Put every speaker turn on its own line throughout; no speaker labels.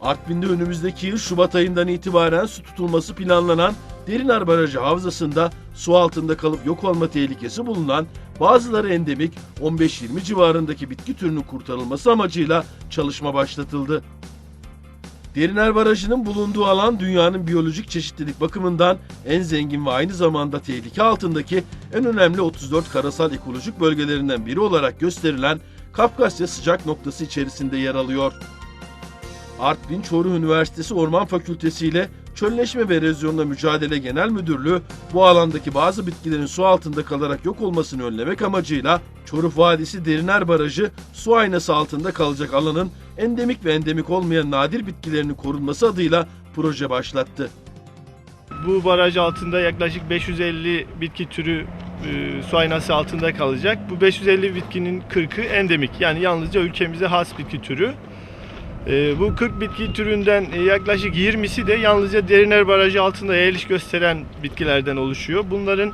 Artvin'de önümüzdeki yıl Şubat ayından itibaren su tutulması planlanan Derinar Barajı havzasında su altında kalıp yok olma tehlikesi bulunan bazıları endemik 15-20 civarındaki bitki türünün kurtarılması amacıyla çalışma başlatıldı. Deriner Barajı'nın bulunduğu alan dünyanın biyolojik çeşitlilik bakımından en zengin ve aynı zamanda tehlike altındaki en önemli 34 karasal ekolojik bölgelerinden biri olarak gösterilen Kafkasya sıcak noktası içerisinde yer alıyor. Artvin Çoruh Üniversitesi Orman Fakültesi ile Çölleşme ve Erozyonla Mücadele Genel Müdürlüğü bu alandaki bazı bitkilerin su altında kalarak yok olmasını önlemek amacıyla Çoruh Vadisi Deriner Barajı su aynası altında kalacak alanın endemik ve endemik olmayan nadir bitkilerinin korunması adıyla proje başlattı.
Bu baraj altında yaklaşık 550 bitki türü e, su aynası altında kalacak. Bu 550 bitkinin 40'ı endemik yani yalnızca ülkemize has bitki türü. E, bu 40 bitki türünden yaklaşık 20'si de yalnızca Deriner Barajı altında eğiliş gösteren bitkilerden oluşuyor. Bunların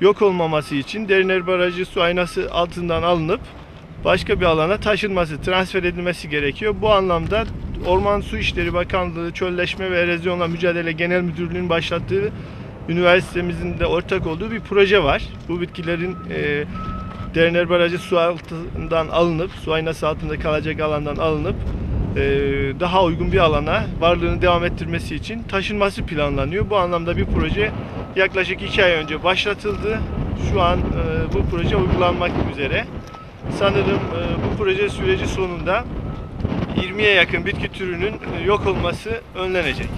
yok olmaması için Deriner Barajı su aynası altından alınıp başka bir alana taşınması, transfer edilmesi gerekiyor. Bu anlamda Orman Su İşleri Bakanlığı Çölleşme ve Erozyonla Mücadele Genel Müdürlüğü'nün başlattığı üniversitemizin de ortak olduğu bir proje var. Bu bitkilerin e, Deriner Barajı su altından alınıp, su aynası altında kalacak alandan alınıp daha uygun bir alana varlığını devam ettirmesi için taşınması planlanıyor. Bu anlamda bir proje yaklaşık iki ay önce başlatıldı. Şu an e, bu proje uygulanmak üzere. Sanırım e, bu proje süreci sonunda 20'ye yakın bitki türünün e, yok olması önlenecek.